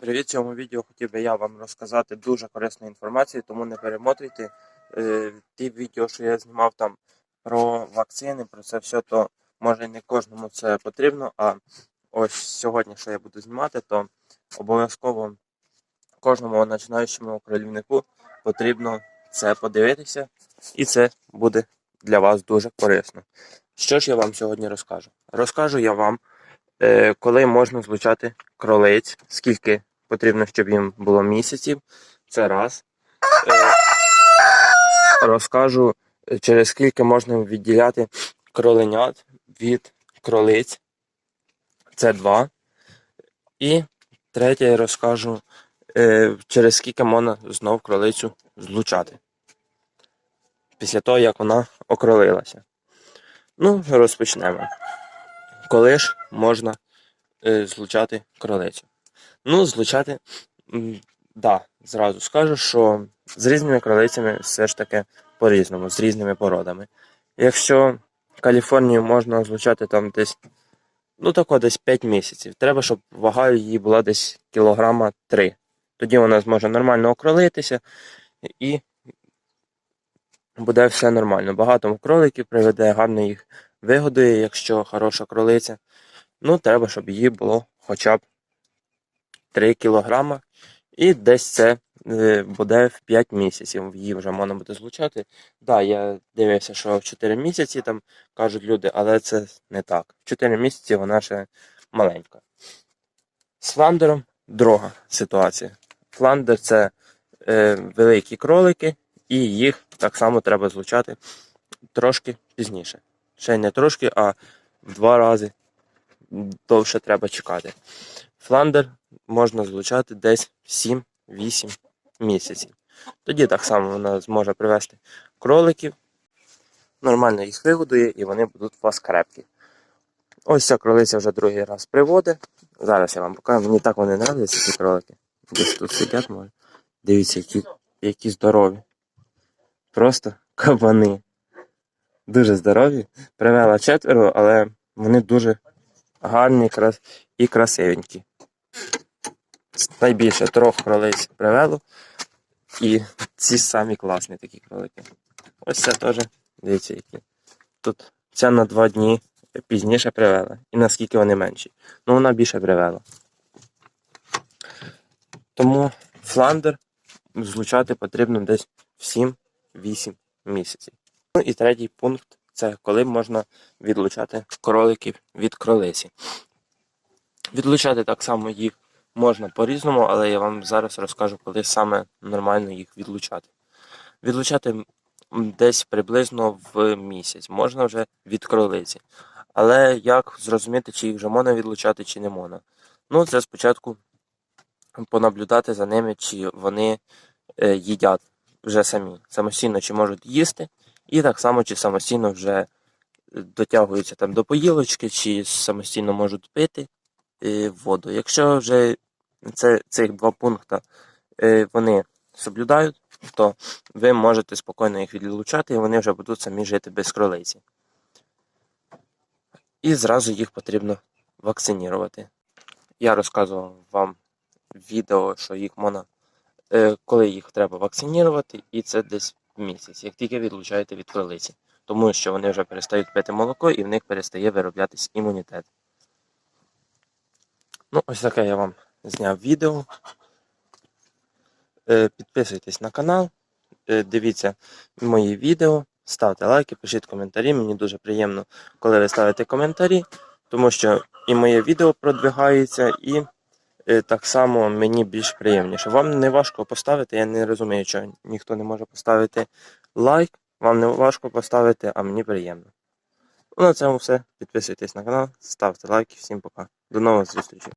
Привіт, в цьому відео хотів би я вам розказати дуже корисну інформацію, тому не перемотуйте. Е, ті відео, що я знімав там про вакцини, про це все, то може не кожному це потрібно. А ось сьогодні, що я буду знімати, то обов'язково кожному починаючому кролівнику потрібно це подивитися, і це буде для вас дуже корисно. Що ж я вам сьогодні розкажу? Розкажу я вам, е, коли можна злучати кролиць, скільки потрібно, щоб їм було місяців. Це раз. Е, Розкажу, е, через скільки можна відділяти кроленят від кролиць. Це два. І третє я розкажу, е, через скільки можна знов кролицю злучати. Після того, як вона окролилася. Ну, розпочнемо. Коли ж можна злучати кролицю? Ну, злучати, да, зразу скажу, що з різними кролицями все ж таки по-різному, з різними породами. Якщо Каліфорнію можна злучати там десь, ну тако десь 5 місяців. Треба, щоб вага її була десь кілограма 3. Тоді вона зможе нормально окролитися і буде все нормально. Багато кроликів приведе, гарно їх вигодує, якщо хороша кролиця. Ну, треба, щоб її було хоча б 3 кілограма. І десь це е, буде в 5 місяців. Її вже можна буде злучати. Да, я дивився, що в 4 місяці там кажуть люди, але це не так. В 4 місяці вона ще маленька. З фландером друга ситуація. Фландер це е, великі кролики, і їх так само треба злучати трошки пізніше. Ще не трошки, а в два рази довше треба чекати. Фландер можна злучати десь 7-8 місяців. Тоді так само вона зможе привести кроликів, нормально їх вигодує і вони будуть у вас крепкі. Ось ця кролиця вже другий раз приводить. Зараз я вам покажу. Мені так вони нравляться, ці кролики. Десь тут сидять, може. Дивіться, які, які здорові. Просто кабани. Дуже здорові. Привела четверо, але вони дуже гарні і красивенькі. Найбільше трьох кролиць привело. І ці самі класні такі кролики. Ось це теж, дивіться, які. Тут ця на два дні пізніше привела. І наскільки вони менші. Ну вона більше привела. Тому фландер злучати потрібно десь в 7-8 місяців. Ну і третій пункт це коли можна відлучати кроликів від кролиці. Відлучати так само їх можна по-різному, але я вам зараз розкажу, коли саме нормально їх відлучати. Відлучати десь приблизно в місяць, можна вже від кролиці. Але як зрозуміти, чи їх вже можна відлучати, чи не можна? Ну, це спочатку понаблюдати за ними, чи вони е, їдять вже самі. Самостійно чи можуть їсти, і так само, чи самостійно вже дотягуються там до поїлочки, чи самостійно можуть пити е, воду. Якщо вже це, цих два пункти е, вони соблюдають, то ви можете спокійно їх відлучати, і вони вже будуть самі жити без кролиці. І зразу їх потрібно вакцинувати. Я розказував вам відео, що їх можна, е, коли їх треба вакцинувати, і це десь місяць, як тільки відлучаєте від кролиці. Тому що вони вже перестають пити молоко і в них перестає вироблятись імунітет. Ну, ось таке я вам зняв відео. Е, Підписуйтесь на канал, е, дивіться мої відео, ставте лайки, пишіть коментарі. Мені дуже приємно, коли ви ставите коментарі, тому що і моє відео продвигається, і е, так само мені більш приємніше. Вам не важко поставити, я не розумію, що ніхто не може поставити лайк. Вам не важко поставити, а мені приємно. Ну, на цьому все. Підписуйтесь на канал, ставте лайки. Всім пока. До нових зустрічей.